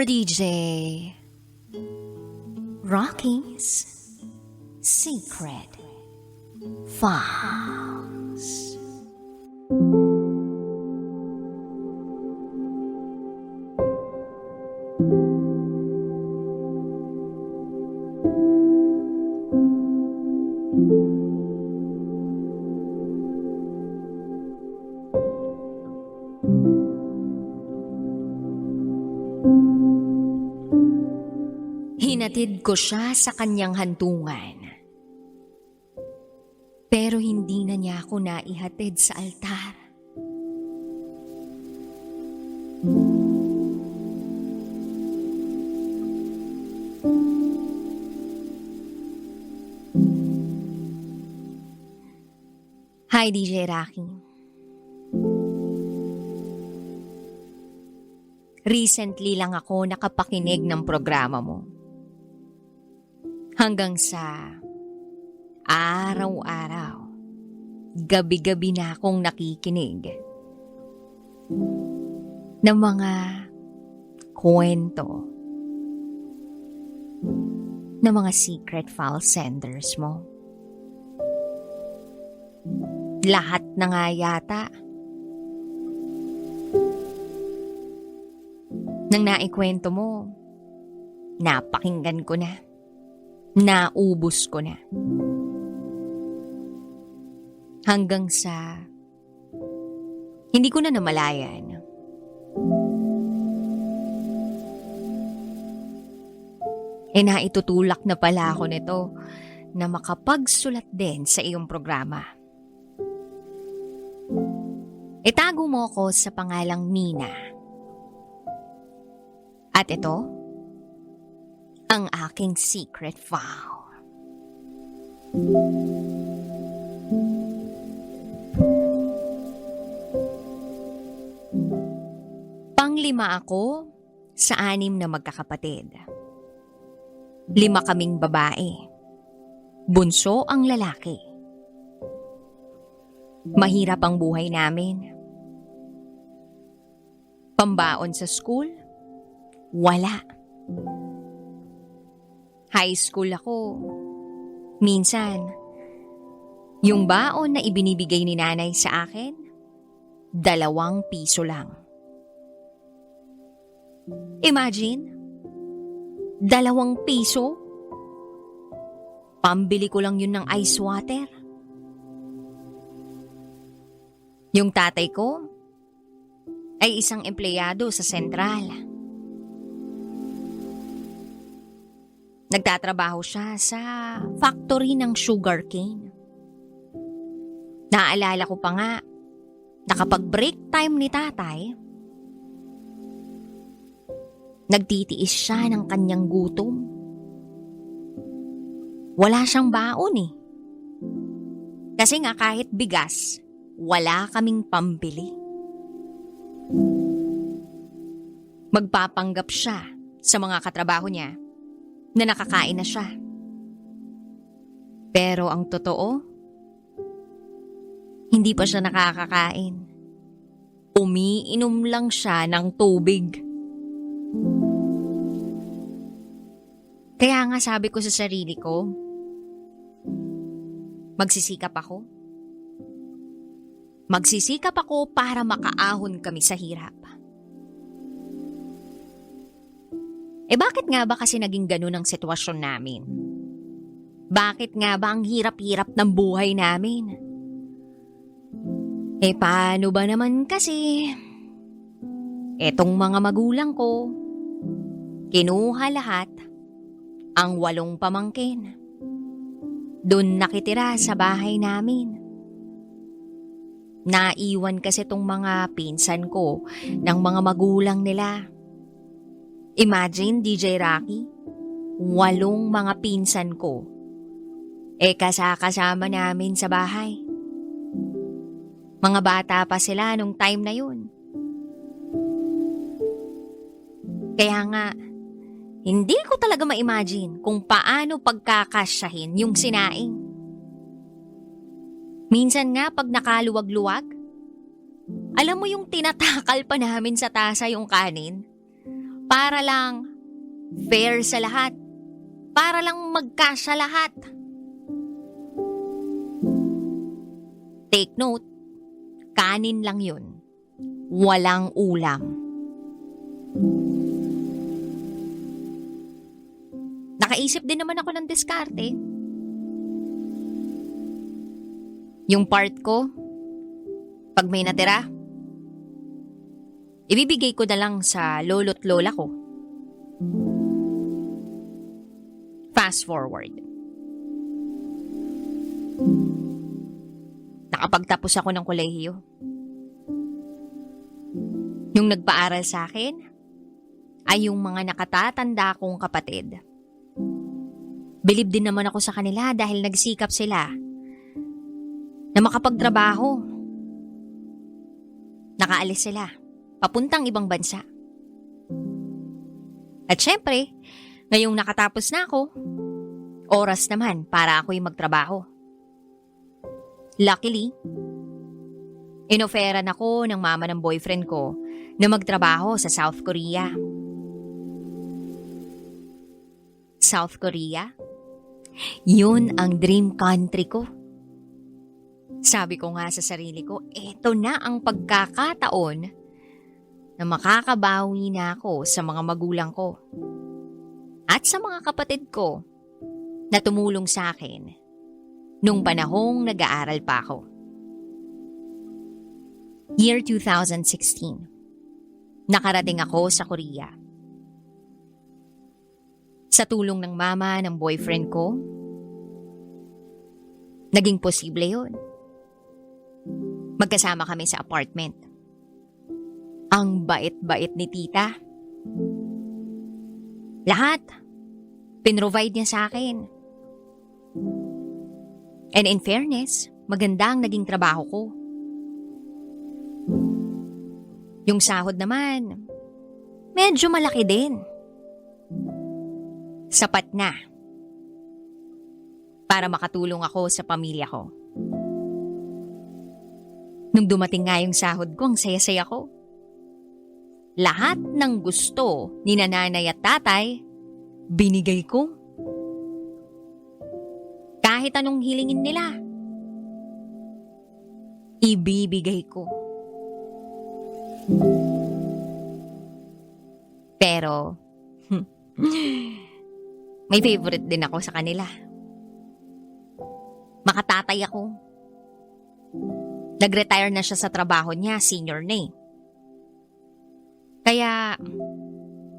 for DJ Rocky's Secret Files. Ko siya sa kanyang hantungan. Pero hindi na niya ako naihatid sa altar. Hi, DJ Rocky. Recently lang ako nakapakinig ng programa mo. Hanggang sa araw-araw, gabi-gabi na akong nakikinig ng mga kwento ng mga secret file senders mo. Lahat na nga yata nang naikwento mo, napakinggan ko na. Naubos ko na. Hanggang sa hindi ko na namalayan. E naitutulak na pala ako nito na makapagsulat din sa iyong programa. Itago mo ako sa pangalang Nina. At ito, ang aking secret file. Panglima ako sa anim na magkakapatid. Lima kaming babae. Bunso ang lalaki. Mahirap ang buhay namin. Pambaon sa school? Wala. High school ako. Minsan, yung baon na ibinibigay ni nanay sa akin, dalawang piso lang. Imagine, dalawang piso? Pambili ko lang yun ng ice water. Yung tatay ko ay isang empleyado sa sentral. Nagtatrabaho siya sa factory ng sugarcane. Naalala ko pa nga, nakapag-break time ni tatay, nagtitiis siya ng kanyang gutom. Wala siyang baon eh. Kasi nga kahit bigas, wala kaming pambili. Magpapanggap siya sa mga katrabaho niya na nakakain na siya. Pero ang totoo, hindi pa siya nakakakain. Umiinom lang siya ng tubig. Kaya nga sabi ko sa sarili ko, magsisikap ako. Magsisikap ako para makaahon kami sa hirap. Eh bakit nga ba kasi naging ganun ang sitwasyon namin? Bakit nga ba ang hirap-hirap ng buhay namin? Eh paano ba naman kasi? Etong mga magulang ko, kinuha lahat ang walong pamangkin. Doon nakitira sa bahay namin. Naiwan kasi tong mga pinsan ko ng mga magulang nila. Imagine, DJ Rocky, walong mga pinsan ko. E kasakasama namin sa bahay. Mga bata pa sila nung time na yun. Kaya nga, hindi ko talaga ma-imagine kung paano pagkakasyahin yung sinaing. Minsan nga pag nakaluwag-luwag, alam mo yung tinatakal pa namin sa tasa yung kanin Para lang fair sa lahat. Para lang magkasya lahat. Take note, kanin lang yun. Walang ulam. Nakaisip din naman ako ng diskarte. Yung part ko, pag may natira, ibibigay ko na lang sa lolo't lola ko. Fast forward. Nakapagtapos ako ng kolehiyo. Yung nagpaaral sa akin ay yung mga nakatatanda kong kapatid. Bilib din naman ako sa kanila dahil nagsikap sila na makapagtrabaho. Nakaalis sila, papuntang ibang bansa. At syempre, ngayong nakatapos na ako, oras naman para ako'y magtrabaho. Luckily, inoferan ako ng mama ng boyfriend ko na magtrabaho sa South Korea. South Korea? Yun ang dream country ko. Sabi ko nga sa sarili ko, eto na ang pagkakataon na makakabawi na ako sa mga magulang ko at sa mga kapatid ko na tumulong sa akin nung panahong nag-aaral pa ako. Year 2016. Nakarating ako sa Korea. Sa tulong ng mama ng boyfriend ko, naging posible yun. Magkasama kami sa apartment. Ang bait-bait ni tita. Lahat, pinrovide niya sa akin. And in fairness, maganda ang naging trabaho ko. Yung sahod naman, medyo malaki din. Sapat na. Para makatulong ako sa pamilya ko. Nung dumating nga yung sahod ko, ang saya-saya ko. Lahat ng gusto ni nanay at tatay, binigay ko. Kahit anong hilingin nila, ibibigay ko. Pero, may favorite din ako sa kanila. Makatatay ako. Nag-retire na siya sa trabaho niya, senior na eh. Kaya,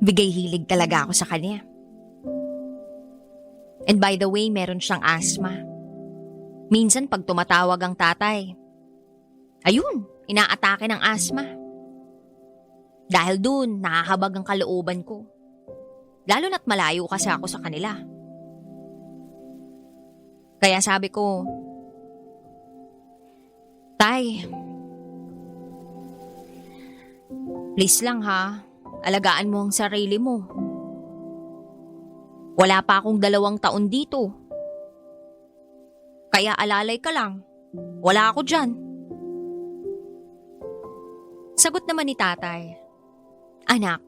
bigay hilig talaga ako sa kanya. And by the way, meron siyang asthma. Minsan pag tumatawag ang tatay, ayun, inaatake ng asthma. Dahil dun, nakahabag ang kalooban ko. Lalo na't malayo kasi ako sa kanila. Kaya sabi ko, Tay, please lang ha, alagaan mo ang sarili mo. Wala pa akong dalawang taon dito. Kaya alalay ka lang. Wala ako dyan. Sagot naman ni tatay, Anak,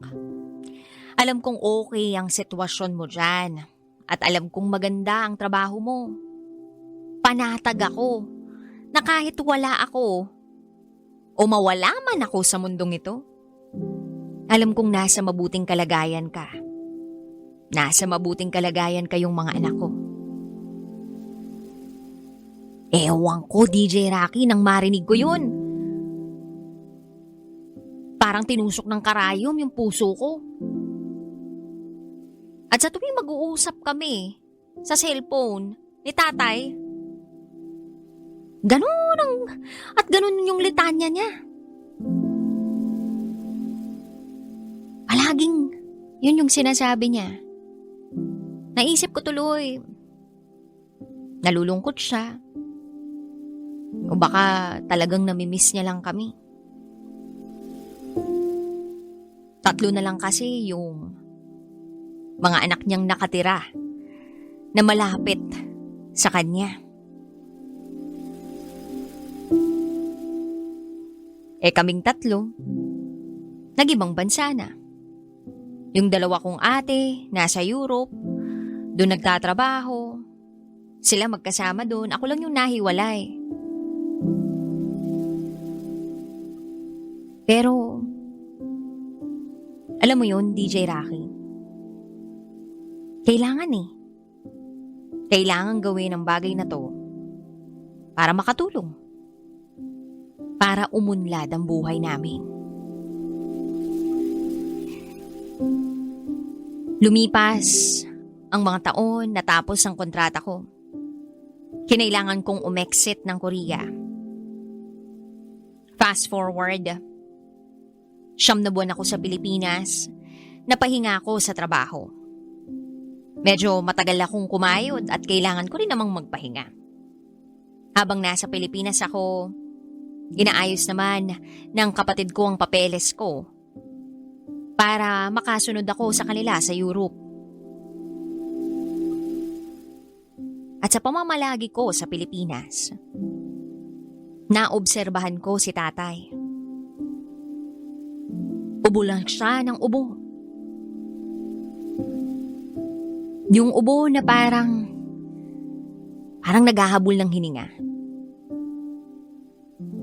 alam kong okay ang sitwasyon mo dyan at alam kong maganda ang trabaho mo. Panatag ako na kahit wala ako o mawala man ako sa mundong ito, alam kong nasa mabuting kalagayan ka. Nasa mabuting kalagayan kayong mga anak ko. Ewan ko, DJ Rocky, nang marinig ko yun. Parang tinusok ng karayom yung puso ko. At sa tuwing mag-uusap kami sa cellphone ni tatay, ganun ang, at ganun yung litanya niya. Palaging yun yung sinasabi niya. Naisip ko tuloy, nalulungkot siya. O baka talagang namimiss niya lang kami. Tatlo na lang kasi yung mga anak niyang nakatira na malapit sa kanya. Eh kaming tatlo, nagibang bansa na. Yung dalawa kong ate, nasa Europe, doon nagtatrabaho. Sila magkasama doon, ako lang yung nahiwalay. Pero, alam mo yun, DJ Rocky. Kailangan eh. Kailangan gawin ang bagay na to para makatulong. Para umunlad ang buhay namin. Lumipas ang mga taon natapos ang kontrata ko. Kinailangan kong umexit ng Korea. Fast forward, siyam na buwan ako sa Pilipinas, napahinga ako sa trabaho. Medyo matagal akong kumayod at kailangan ko rin namang magpahinga. Habang nasa Pilipinas ako, inaayos naman ng kapatid ko ang papeles ko para makasunod ako sa kanila sa Europe. At sa pamamalagi ko sa Pilipinas, naobserbahan ko si tatay. Ubo lang siya ng ubo. Yung ubo na parang, parang naghahabol ng hininga.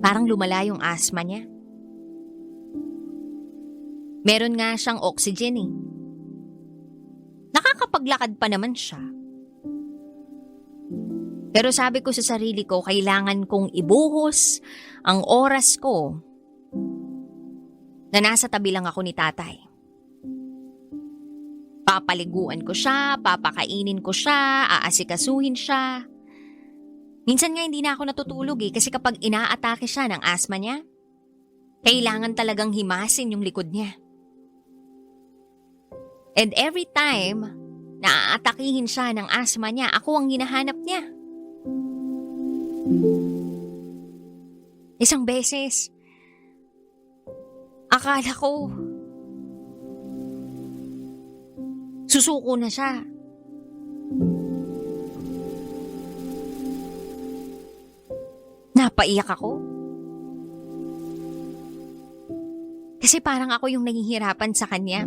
Parang lumala yung asma niya. Meron nga siyang oxygen eh. Nakakapaglakad pa naman siya. Pero sabi ko sa sarili ko, kailangan kong ibuhos ang oras ko na nasa tabi lang ako ni tatay. Papaliguan ko siya, papakainin ko siya, aasikasuhin siya. Minsan nga hindi na ako natutulog eh kasi kapag inaatake siya ng asma niya, kailangan talagang himasin yung likod niya. And every time na aatakihin siya ng asma niya, ako ang hinahanap niya. Isang beses, akala ko, susuko na siya. Napaiyak ako. Kasi parang ako yung nahihirapan sa kanya.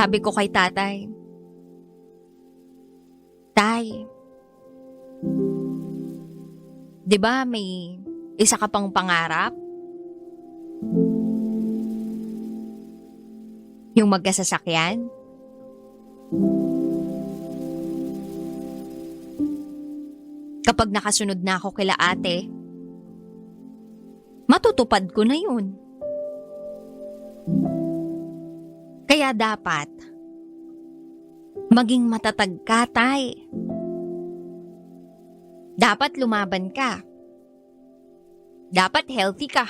Sabi ko kay tatay, Tay, di ba may isa ka pang pangarap? Yung magkasasakyan? Kapag nakasunod na ako kila ate, matutupad ko na yun. Dapat, maging matatag ka, tay. Dapat lumaban ka. Dapat healthy ka.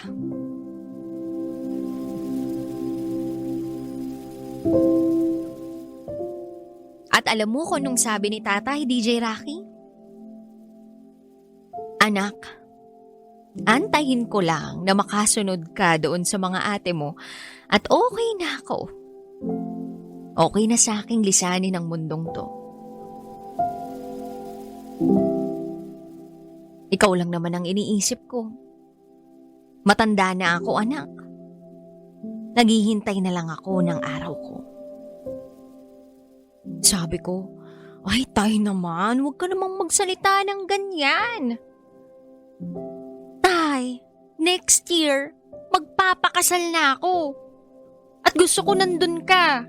At alam mo kung nung sabi ni tatay, DJ Rocky? Anak, antayin ko lang na makasunod ka doon sa mga ate mo at okay na ako. Okay na sa aking lisanin ang mundong to. Ikaw lang naman ang iniisip ko. Matanda na ako, anak. Naghihintay na lang ako ng araw ko. Sabi ko, ay tay naman, huwag ka namang magsalita ng ganyan. Tay, next year, magpapakasal na ako. At gusto ko nandun ka.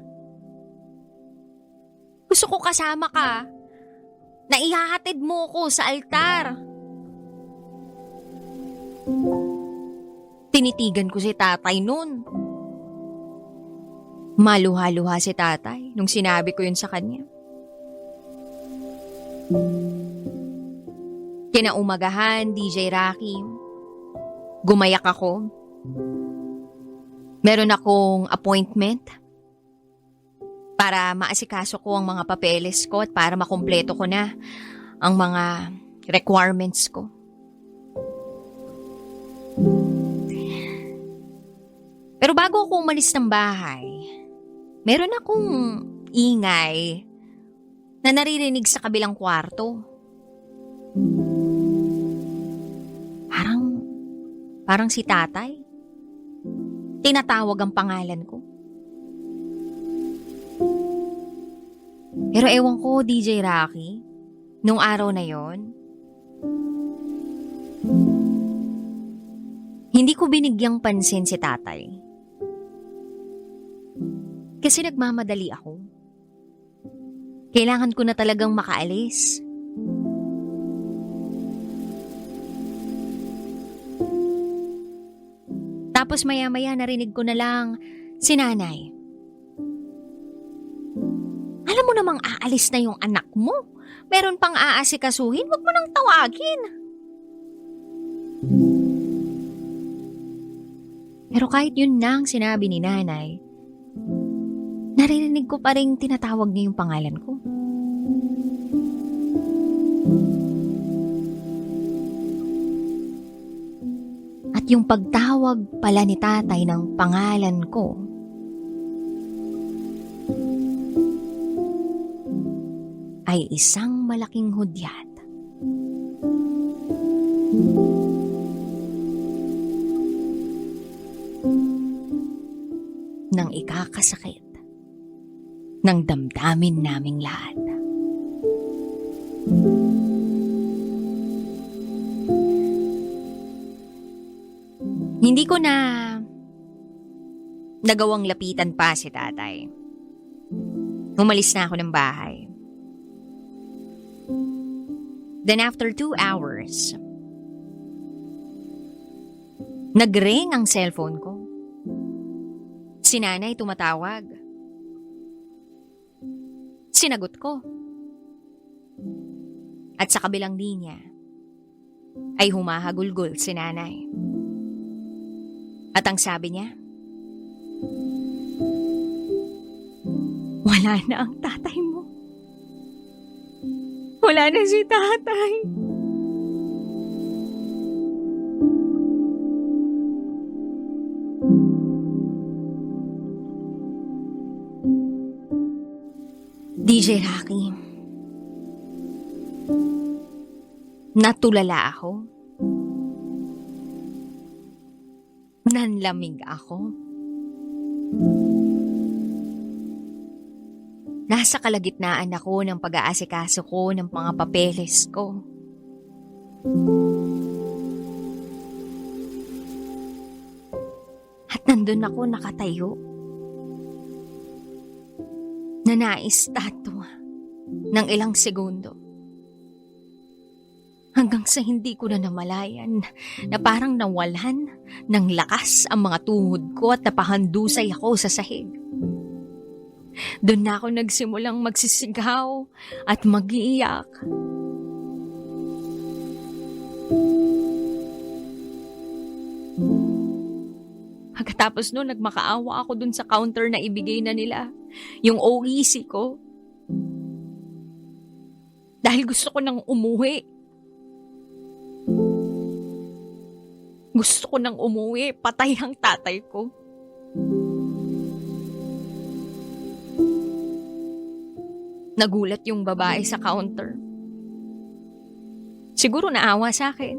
Gusto ko kasama ka. Na ihahatid mo ko sa altar. Tinitigan ko si tatay noon. Maluha-luha si tatay nung sinabi ko yun sa kanya. Kinaumagahan, DJ Rocky. Gumayak ako. Meron akong appointment para maasikaso ko ang mga papeles ko at para makumpleto ko na ang mga requirements ko. Pero bago ako umalis ng bahay, meron akong ingay na naririnig sa kabilang kwarto. Parang, parang si tatay. Tinatawag ang pangalan ko. Pero ewan ko, DJ Rocky, nung araw na yon, hindi ko binigyang pansin si tatay. Kasi nagmamadali ako. Kailangan ko na talagang makaalis. Tapos maya-maya narinig ko na lang si nanay. Alam mo namang aalis na yung anak mo. Meron pang aasikasuhin, wag mo nang tawagin. Pero kahit yun na ang sinabi ni nanay, naririnig ko pa rin tinatawag niya yung pangalan ko. At yung pagtawag pala ni tatay ng pangalan ko, ay isang malaking hudyat. Nang ikakasakit ng damdamin naming lahat. Hindi ko na nagawang lapitan pa si tatay. Umalis na ako ng bahay. Then after two hours, nagring ang cellphone ko. Si nanay tumatawag. Sinagot ko. At sa kabilang linya, ay humahagulgol si nanay. At ang sabi niya, Wala na ang tatay mo. Wala na si tatay. DJ Rocky. Natulala ako. Nanlamig ako. Nasa kalagitnaan ako ng pag-aasikaso ko ng mga papeles ko. At nandun ako nakatayo. Nanaistatwa ng ilang segundo. Hanggang sa hindi ko na namalayan na parang nawalan ng lakas ang mga tuhod ko at napahandusay ako sa sahig. Doon na ako nagsimulang magsisigaw at mag-iiyak. Pagkatapos noon, nagmakaawa ako dun sa counter na ibigay na nila. Yung OEC ko. Dahil gusto ko nang umuwi. Gusto ko nang umuwi. Patay ang tatay ko. Nagulat yung babae sa counter. Siguro naawa sa akin.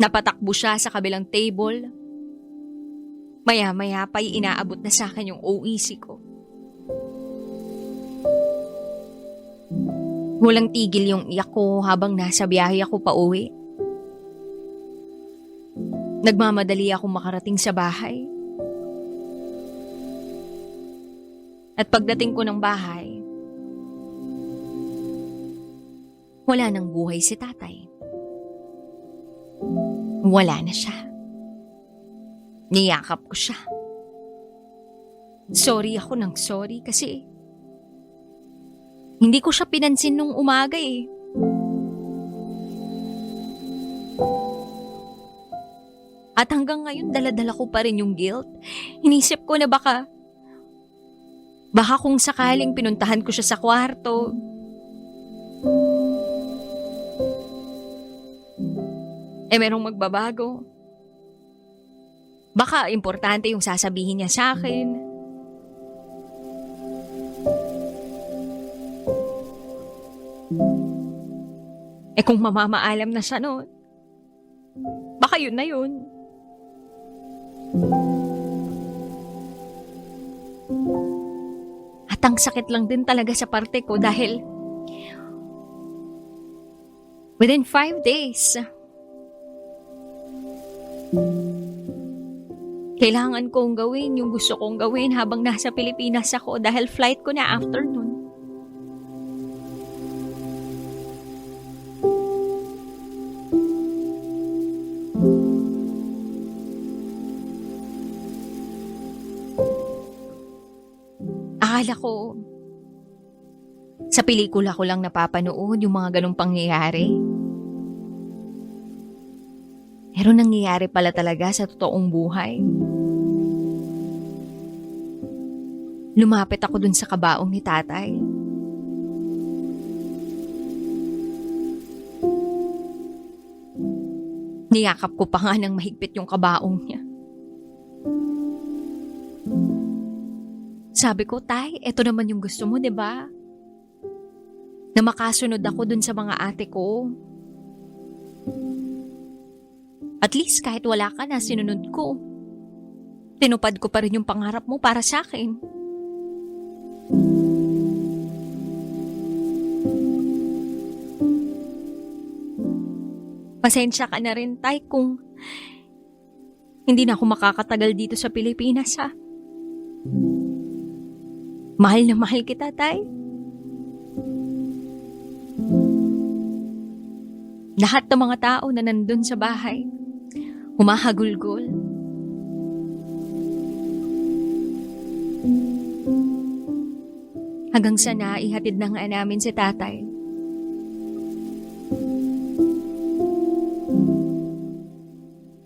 Napatakbo siya sa kabilang table. Maya-maya pa'y inaabot na sa akin yung OEC ko. Walang tigil yung iyak ko habang nasa biyahe ako pa uwi. Nagmamadali ako makarating sa bahay. At pagdating ko ng bahay, wala nang buhay si tatay. Wala na siya. Niyakap ko siya. Sorry ako ng sorry kasi hindi ko siya pinansin nung umaga eh. At hanggang ngayon daladala ko pa rin yung guilt. Inisip ko na baka Baka kung sakaling pinuntahan ko siya sa kwarto. Eh merong magbabago. Baka importante yung sasabihin niya sa akin. Eh kung mamamaalam na siya noon, baka yun na yun. Thank you. At ang sakit lang din talaga sa parte ko dahil within five days, kailangan kong gawin yung gusto kong gawin habang nasa Pilipinas ako dahil flight ko na afternoon. Akala ko, sa pelikula ko lang napapanood yung mga ganong pangyayari. Pero nangyayari pala talaga sa totoong buhay. Lumapit ako dun sa kabaong ni tatay. Niyakap ko pa nga ng mahigpit yung kabaong niya. Sabi ko, Tay, eto naman yung gusto mo, 'di ba? Na makasunod ako dun sa mga ate ko. At least kahit wala ka na, sinunod ko. Tinupad ko pa rin yung pangarap mo para sa akin. Pasensya ka na rin, Tay, kung hindi na ako makakatagal dito sa Pilipinas, ha? Mahal na mahal kita, Tay. Lahat ng mga tao na nandun sa bahay, humahagulgol. Hanggang sa naihatid na nga namin si tatay.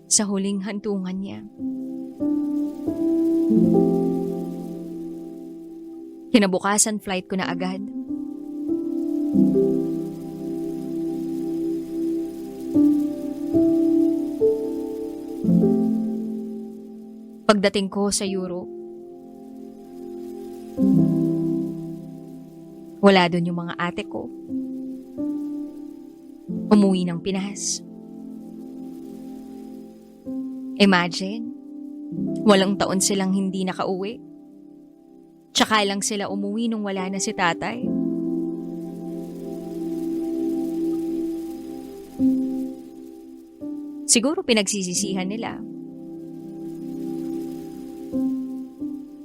Sa huling hantungan niya. Kinabukasan flight ko na agad. Pagdating ko sa Europe, wala doon yung mga ate ko. Umuwi ng Pinas. Imagine, walang taon silang hindi nakauwi. Tsaka lang sila umuwi nung wala na si tatay. Siguro pinagsisisihan nila.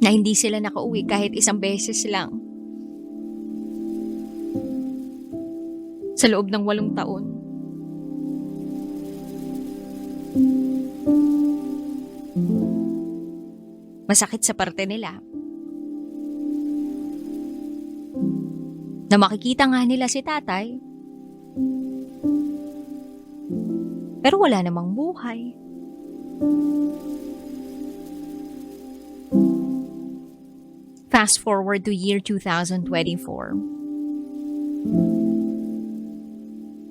Na hindi sila nakauwi kahit isang beses lang. Sa loob ng walong taon. Masakit sa parte nila. Na makikita nga nila si tatay. Pero wala namang buhay. Fast forward to year 2024.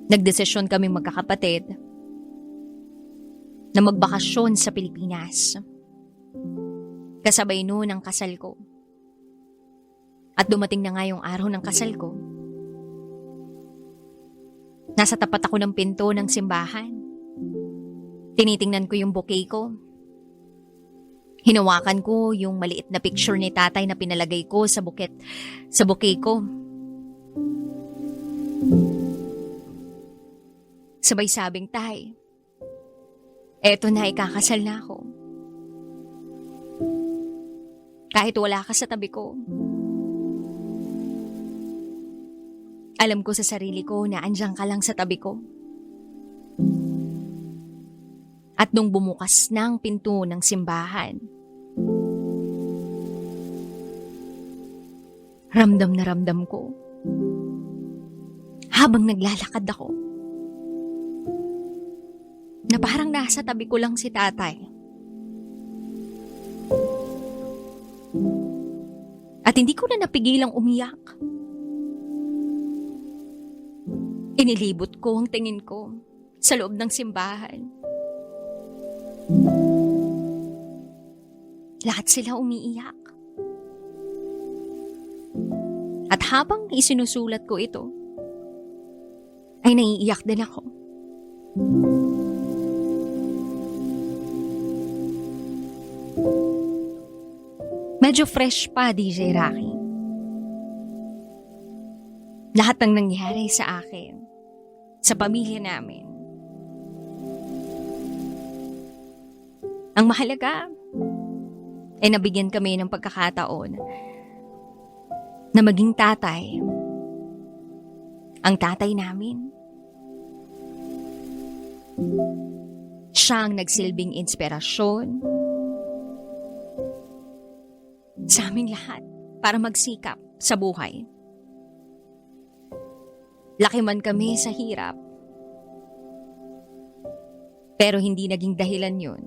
Nagdesisyon kaming magkakapatid na magbakasyon sa Pilipinas. Kasabay noon ang kasal ko. At dumating na nga yung araw ng kasal ko. Nasa tapat ako ng pinto ng simbahan. Tinitingnan ko yung bouquet ko. Hinawakan ko yung maliit na picture ni tatay na pinalagay ko sa buket sa bouquet ko. Sabay sabing tay, eto na ikakasal na ako. Kahit wala ka sa tabi ko. Alam ko sa sarili ko na andyan ka lang sa tabi ko. At nung bumukas ng pinto ng simbahan, ramdam na ramdam ko. Habang naglalakad ako, na parang nasa tabi ko lang si tatay. At hindi ko na napigilang umiyak. Inilibot ko ang tingin ko sa loob ng simbahan. Lahat sila umiiyak. At habang isinusulat ko ito, ay naiiyak din ako. Medyo fresh pa, DJ Rocky. Lahat ng nangyari sa akin, sa pamilya namin. Ang mahalaga, ay nabigyan kami ng pagkakataon na maging tatay. Ang tatay namin. Siya ang nagsilbing inspirasyon sa aming lahat para magsikap sa buhay. Laki man kami sa hirap. Pero hindi naging dahilan yun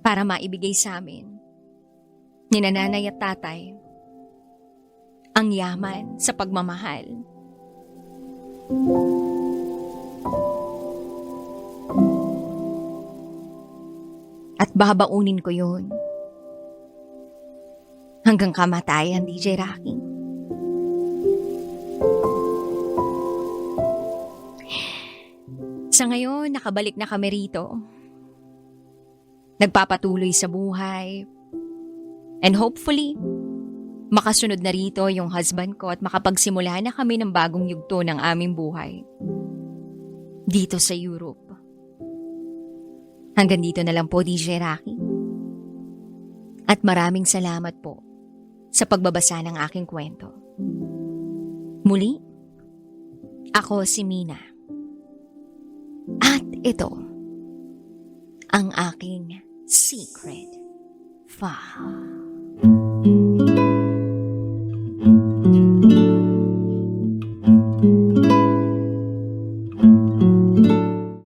para maibigay sa amin ni nanay at tatay ang yaman sa pagmamahal. At babaunin ko yun hanggang kamatayan, DJ Rocky. Sa ngayon, nakabalik na kami rito. Nagpapatuloy sa buhay. And hopefully, makasunod na rito yung husband ko at makapagsimula na kami ng bagong yugto ng aming buhay. Dito sa Europe. Hanggang dito na lang po, DJ Rocky. At maraming salamat po sa pagbabasa ng aking kwento. Muli, ako si Mina. At ito, ang aking secret file.